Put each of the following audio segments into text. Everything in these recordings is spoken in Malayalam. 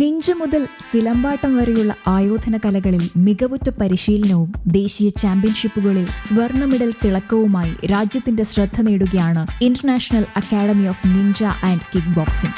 നിഞ്ച മുതൽ സിലമ്പാട്ടം വരെയുള്ള ആയോധന കലകളിൽ മികവുറ്റ പരിശീലനവും ദേശീയ ചാമ്പ്യൻഷിപ്പുകളിൽ സ്വർണ മെഡൽ തിളക്കവുമായി രാജ്യത്തിന്റെ ശ്രദ്ധ നേടുകയാണ് international academy of ninja and kick boxing.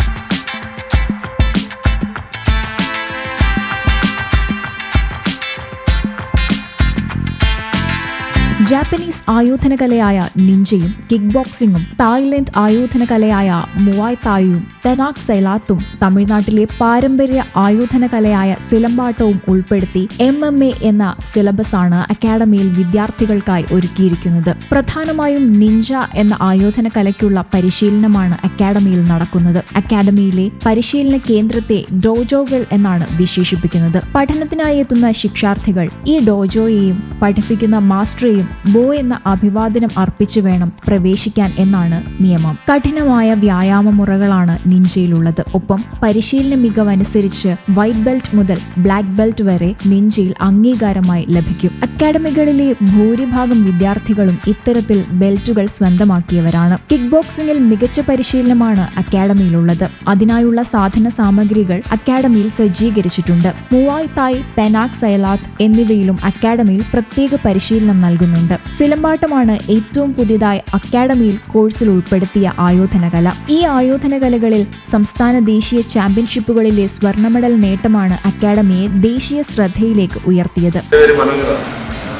Japanese ആയോധന കലയായ നിഞ്ചയും കിക്ക് ബോക്സിംഗും തായ്ലൻഡ് ആയോധന കലയായ മുവായ് തായും പെനാക് സൈലാത്തും തമിഴ്നാട്ടിലെ പാരമ്പര്യ ആയോധന കലയായ സിലമ്പാട്ടവും ഉൾപ്പെടുത്തി എം എം എ എന്ന സിലബസാണ് അക്കാഡമിയിൽ വിദ്യാർത്ഥികൾക്കായി ഒരുക്കിയിരിക്കുന്നത്. പ്രധാനമായും നിഞ്ച എന്ന ആയോധന കലയ്ക്കുള്ള പരിശീലനമാണ് അക്കാഡമിയിൽ നടക്കുന്നത്. അക്കാഡമിയിലെ പരിശീലന കേന്ദ്രത്തെ ഡോജോകൾ എന്നാണ് വിശേഷിപ്പിക്കുന്നത്. പഠനത്തിനായി എത്തുന്ന ശിക്ഷാർത്ഥികൾ ഈ ഡോജോയെയും പഠിപ്പിക്കുന്ന മാസ്റ്ററെയും ബോ എന്ന അഭിവാദനം അർപ്പിച്ചു വേണം പ്രവേശിക്കാൻ എന്നാണ് നിയമം. കഠിനമായ വ്യായാമ മുറകളാണ് നിഞ്ചയിലുള്ളത്. ഒപ്പം പരിശീലന മികവനുസരിച്ച് വൈറ്റ് ബെൽറ്റ് മുതൽ ബ്ലാക്ക് ബെൽറ്റ് വരെ നിഞ്ചയിൽ അംഗീകാരമായി ലഭിക്കും. അക്കാഡമികളിലെ ഭൂരിഭാഗം വിദ്യാർത്ഥികളും ഇത്തരത്തിൽ ബെൽറ്റുകൾ സ്വന്തമാക്കിയവരാണ്. കിക്ക് ബോക്സിംഗിൽ മികച്ച പരിശീലനമാണ് അക്കാഡമിയിലുള്ളത്. അതിനായുള്ള സാധന സാമഗ്രികൾ അക്കാഡമിയിൽ സജ്ജീകരിച്ചിട്ടുണ്ട്. മുവായ് തായ് പെനാക് സൈലാത്ത് എന്നിവയിലും അക്കാഡമിയിൽ പ്രത്യേക പരിശീലനം നൽകുന്നുണ്ട്. സിലമ്പാട്ടമാണ് ഏറ്റവും പുതിയതായി അക്കാഡമിയിൽ കോഴ്സിൽ ഉൾപ്പെടുത്തിയ ആയോധനകല. ഈ ആയോധനകലകളിൽ സംസ്ഥാന ദേശീയ ചാമ്പ്യൻഷിപ്പുകളിലെ സ്വർണ മെഡൽ നേട്ടമാണ് അക്കാഡമിയെ ദേശീയ ശ്രദ്ധയിലേക്ക് ഉയർത്തിയത്.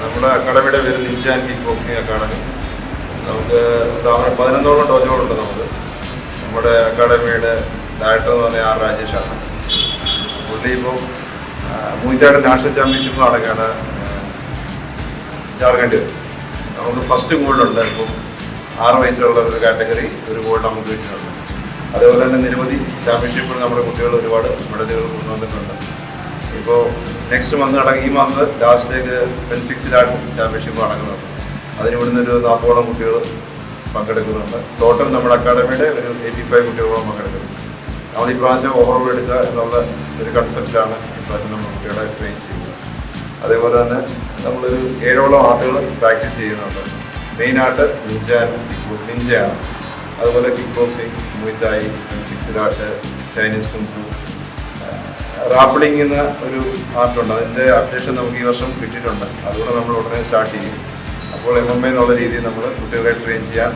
നമ്മുടെ നമുക്ക് സ്ഥാപനം പതിനൊന്നോളം നമുക്ക്. നമ്മുടെ അക്കാഡമിയുടെ ഡയറക്ടർ എന്ന് പറഞ്ഞാൽ ആർ രാജേഷാണ് പുള്ളി ഇപ്പോൾ മൂന്നാട് നാഷണൽ ചാമ്പ്യൻഷിപ്പ് നടക്കുകയാണ്. ജാർഖണ്ഡ്. നമുക്ക് ഫസ്റ്റ് ഗോൾഡുണ്ട് ഇപ്പം ആറ് വയസ്സിലുള്ള ഒരു കാറ്റഗറി ഒരു ഗോൾഡ് നമുക്ക് കിട്ടിയിട്ടുണ്ട് അതേപോലെ തന്നെ നിരവധി ചാമ്പ്യൻഷിപ്പിൽ നമ്മുടെ കുട്ടികൾ ഒരുപാട് മെഡലുകൾ കൊണ്ടുവന്നിട്ടുണ്ട്. ഇപ്പോൾ നെക്സ്റ്റ് മന്ത് നടക്കും ഈ മന്ത് ലാസ്റ്റിലേക്ക് പെൻ സിക്സിലാണ് ചാമ്പ്യൻഷിപ്പ് നടക്കുന്നത്. അതിന് ഇവിടുന്ന് ഒരു നാൽപ്പതോളം കുട്ടികൾ പങ്കെടുക്കുന്നുണ്ട്. ടോട്ടൽ നമ്മുടെ അക്കാഡമിയുടെ ഒരു എയ്റ്റി ഫൈവ് കുട്ടികളോളം പങ്കെടുക്കുന്നു. നമ്മൾ ഈ പ്രാവശ്യം ഓവറോൾ എടുക്കുക എന്നുള്ള ഒരു കൺസെപ്റ്റാണ് ഈ പ്രാവശ്യം നമ്മൾ കുട്ടികളെ ട്രെയിൻ ചെയ്യുന്നത്. അതേപോലെ തന്നെ നമ്മൾ ഏഴോളം ആർട്ടുകൾ പ്രാക്ടീസ് ചെയ്യുന്നുണ്ട്. മെയിനായിട്ട് നിഞ്ച നിഞ്ചയാണ് അതുപോലെ kick boxing muay thai six art Chinese kung fu rappelling എന്ന ഒരു ആർട്ടുണ്ട്. അതിന്റെ അപ്ഡേഷൻ നമുക്ക് ഈ വർഷം കിട്ടിയിട്ടുണ്ട്. അതുകൂടെ നമ്മൾ ഉടനെ സ്റ്റാർട്ട് ചെയ്യും. അപ്പോൾ എം എം എന്നുള്ള രീതിയിൽ നമ്മൾ കുട്ടികളെ ട്രെയിൻ ചെയ്യാൻ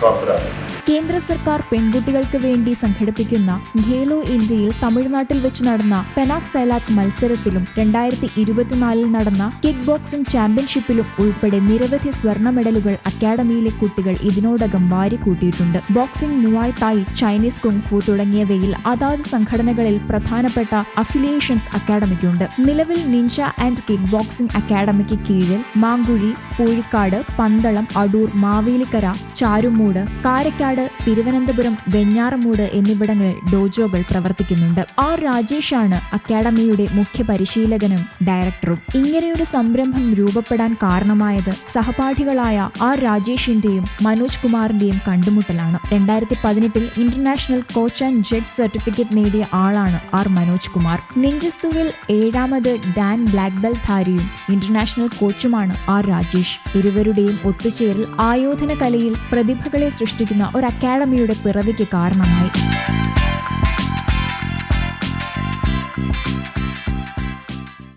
പ്രാപ്തരാകും കേന്ദ്ര സർക്കാർ പെൺകുട്ടികൾക്ക് വേണ്ടി സംഘടിപ്പിക്കുന്ന ഖേലോ ഇന്ത്യയിൽ തമിഴ്നാട്ടിൽ വെച്ച് നടന്ന പെനാക് സൈലാത്ത് മത്സരത്തിലും രണ്ടായിരത്തി ഇരുപത്തിനാലിൽ നടന്ന കിക്ക് ബോക്സിംഗ് ചാമ്പ്യൻഷിപ്പിലും ഉൾപ്പെടെ നിരവധി സ്വർണ മെഡലുകൾ അക്കാഡമിയിലെ കുട്ടികൾ ഇതിനോടകം വാരിക്കൂട്ടിയിട്ടുണ്ട്. Boxing muay thai Chinese kung fu തുടങ്ങിയവയിൽ അതാത് സംഘടനകളിൽ പ്രധാനപ്പെട്ട അഫിലിയേഷൻസ് അക്കാഡമിക്കുണ്ട് നിലവിൽ നിഞ്ച ആൻഡ് കിക്ക് ബോക്സിംഗ് അക്കാഡമിക്ക് കീഴിൽ മാങ്കുഴി പൂഴിക്കാട് പന്തളം അടൂർ മാവേലിക്കര ചാരുമൂട് കാരക്കാട് തിരുവനന്തപുരം വെഞ്ഞാറമൂട് എന്നിവിടങ്ങളിൽ ഡോജോകൾ പ്രവർത്തിക്കുന്നുണ്ട്. ആർ. രാജേഷാണ് അക്കാഡമിയുടെ മുഖ്യ പരിശീലകനും ഡയറക്ടറും. ഇങ്ങനെയൊരു സംരംഭം രൂപപ്പെടാൻ കാരണമായത് സഹപാഠികളായ ആർ. രാജേഷിന്റെയും മനോജ് കുമാറിന്റെയും കണ്ടുമുട്ടലാണ്. രണ്ടായിരത്തി പതിനെട്ടിൽ international coach and judge certificate നേടിയ ആളാണ് ആർ. മനോജ് കുമാർ. നിഞ്ചസ്തുവിൽ ഏഴാമത് ഡാൻ ബ്ലാക്ക് ബെൽ ധാരിയും ഇന്റർനാഷണൽ കോച്ചുമാണ് ആർ. രാജേഷ്. ഇരുവരുടെയും ഒത്തുചേരൽ ആയോധന കലയിൽ പ്രതിഭകളെ സൃഷ്ടിക്കുന്ന ഒരു അക്കാഡമിയുടെ പിറവിക്ക് കാരണമായി.